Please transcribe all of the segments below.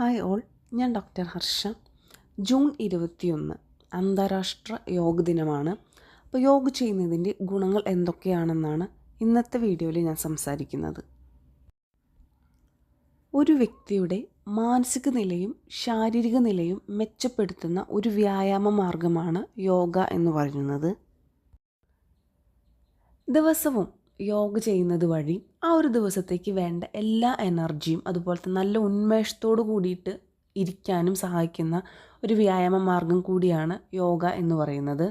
Hi all ഞാൻ doctor Harsha. June ഇരുപത്തിയൊന്ന് അന്താരാഷ്ട്ര യോഗ ദിനമാണ്. അപ്പോൾ യോഗ ചെയ്യുന്നതിന്റെ ഗുണങ്ങൾ എന്തൊക്കെയാണെന്നാണ് ഇന്നത്തെ വീഡിയോയിൽ ഞാൻ സംസാരിക്കുന്നത്. ഒരു വ്യക്തിയുടെ മാനസിക നിലയും ശാരീരിക നിലയും മെച്ചപ്പെടുത്തുന്ന ഒരു വ്യായാമ മാർഗമാണ് യോഗ എന്ന് പറയുന്നത്. ദിവസവും യോഗ ചെയ്യുന്നത് വഴി ആ ഒരു ദിവസത്തേക്ക് വേണ്ട എല്ലാ എനർജിയും അതുപോലത്തെ നല്ല ഉന്മേഷത്തോടു കൂടിയിട്ട് ഇരിക്കാനും സഹായിക്കുന്ന ഒരു വ്യായാമ മാർഗം കൂടിയാണ് യോഗ എന്ന് പറയുന്നത്.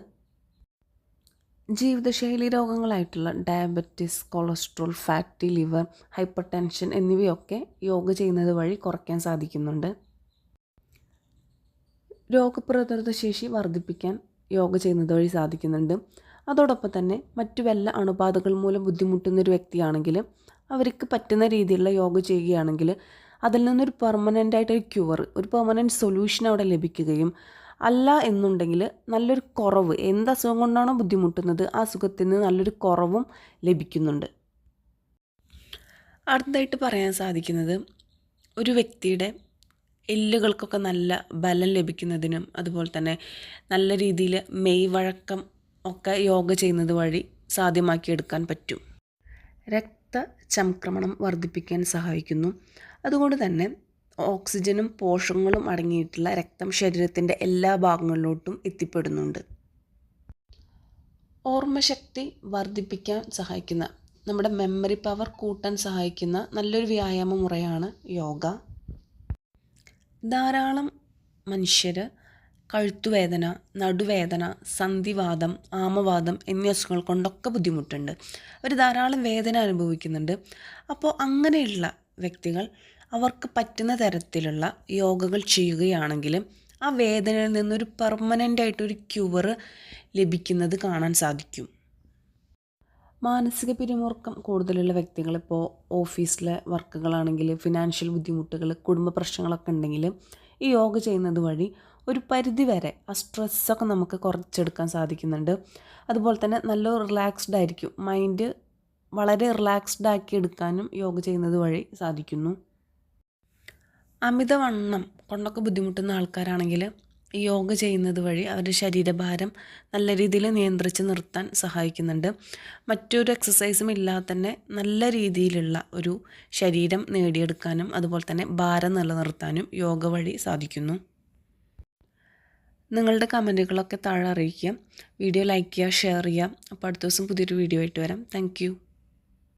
ജീവിതശൈലി രോഗങ്ങളായിട്ടുള്ള diabetes cholesterol fatty liver hyper tension എന്നിവയൊക്കെ യോഗ ചെയ്യുന്നത് വഴി കുറയ്ക്കാൻ സാധിക്കുന്നുണ്ട്. രോഗപ്രതിരോധ ശേഷി വർദ്ധിപ്പിക്കാൻ യോഗ ചെയ്യുന്നത് വഴി സാധിക്കുന്നുണ്ട്. അതോടൊപ്പം തന്നെ മറ്റു വല്ല അണുബാധകൾ മൂലം ബുദ്ധിമുട്ടുന്ന ഒരു വ്യക്തിയാണെങ്കിൽ അവർക്ക് പറ്റുന്ന രീതിയിലുള്ള യോഗ ചെയ്യുകയാണെങ്കിൽ അതിൽ നിന്നൊരു പെർമനന്റ് ആയിട്ടൊരു ക്യൂർ ഒരു പെർമനന്റ് സൊല്യൂഷൻ അവിടെ ലഭിക്കുകയും അല്ല എന്നുണ്ടെങ്കിൽ നല്ലൊരു കുറവ് എന്ത് അസുഖം കൊണ്ടാണോ ബുദ്ധിമുട്ടുന്നത് ആ അസുഖത്തിൽ നിന്ന് നല്ലൊരു കുറവും ലഭിക്കുന്നുണ്ട്. അടുത്തതായിട്ട് പറയാൻ സാധിക്കുന്നത് ഒരു വ്യക്തിയുടെ എല്ലുകൾക്കൊക്കെ നല്ല ബലം ലഭിക്കുന്നതിനും അതുപോലെ തന്നെ നല്ല രീതിയിൽ മെയ് വഴക്കം ഒക്കെ യോഗ ചെയ്യുന്നത് വഴി സാധ്യമാക്കിയെടുക്കാൻ പറ്റും. രക്തചംക്രമണം വർദ്ധിപ്പിക്കാൻ സഹായിക്കുന്നു. അതുകൊണ്ട് തന്നെ ഓക്സിജനും പോഷകങ്ങളും അടങ്ങിയിട്ടുള്ള രക്തം ശരീരത്തിന്റെ എല്ലാ ഭാഗങ്ങളിലോട്ടും എത്തിപ്പെടുന്നുണ്ട്. ഓർമ്മശക്തി വർദ്ധിപ്പിക്കാൻ സഹായിക്കുന്ന നമ്മുടെ മെമ്മറി പവർ കൂട്ടാൻ സഹായിക്കുന്ന നല്ലൊരു വ്യായാമ മുറയാണ് യോഗ. ധാരാളം മനുഷ്യർ കഴുത്തുവേദന നടുവേദന സന്ധിവാദം ആമവാദം എന്നീ അസുഖങ്ങൾ കൊണ്ടൊക്കെ ബുദ്ധിമുട്ടുണ്ട്. അവർ ധാരാളം വേദന അനുഭവിക്കുന്നുണ്ട്. അപ്പോൾ അങ്ങനെയുള്ള വ്യക്തികൾ അവർക്ക് പറ്റുന്ന തരത്തിലുള്ള യോഗകൾ ചെയ്യുകയാണെങ്കിൽ ആ വേദനയിൽ നിന്നൊരു പെർമനന്റ് ആയിട്ടൊരു ക്യൂവർ ലഭിക്കുന്നത് കാണാൻ സാധിക്കും. മാനസിക പിരിമുറുക്കം കൂടുതലുള്ള വ്യക്തികൾ ഇപ്പോൾ ഓഫീസിലെ വർക്കുകളാണെങ്കിൽ ഫിനാൻഷ്യൽ ബുദ്ധിമുട്ടുകൾ കുടുംബ പ്രശ്നങ്ങളൊക്കെ ഉണ്ടെങ്കിൽ ഈ യോഗ ചെയ്യുന്നത് വഴി ഒരു പരിധി വരെ ആ സ്ട്രെസ്സൊക്കെ നമുക്ക് കുറച്ചെടുക്കാൻ സാധിക്കുന്നുണ്ട്. അതുപോലെ തന്നെ നല്ല റിലാക്സ്ഡ് ആയിരിക്കും. മൈൻഡ് വളരെ റിലാക്സ്ഡ് ആക്കി എടുക്കാനും യോഗ ചെയ്യുന്നത് വഴി സാധിക്കുന്നു. അമിതവണ്ണം കൊണ്ടൊക്കെ ബുദ്ധിമുട്ടുന്ന ആൾക്കാരാണെങ്കിൽ യോഗ ചെയ്യുന്നത് വഴി അവരുടെ ശരീരഭാരം നല്ല രീതിയിൽ നിയന്ത്രിച്ച് നിർത്താൻ സഹായിക്കുന്നുണ്ട്. മറ്റൊരു എക്സസൈസും ഇല്ലാതെ തന്നെ നല്ല രീതിയിലുള്ള ഒരു ശരീരം നേടിയെടുക്കാനും അതുപോലെ തന്നെ ഭാരം നിലനിർത്താനും യോഗ വഴി സാധിക്കുന്നു. നിങ്ങളുടെ കമന്റുകളൊക്കെ താഴെ അറിയിക്കുക. വീഡിയോ ലൈക്ക് ചെയ്യുക ഷെയർ ചെയ്യുക. അപ്പോൾ അടുത്ത ദിവസം പുതിയൊരു വീഡിയോ ആയിട്ട് വരാം. താങ്ക്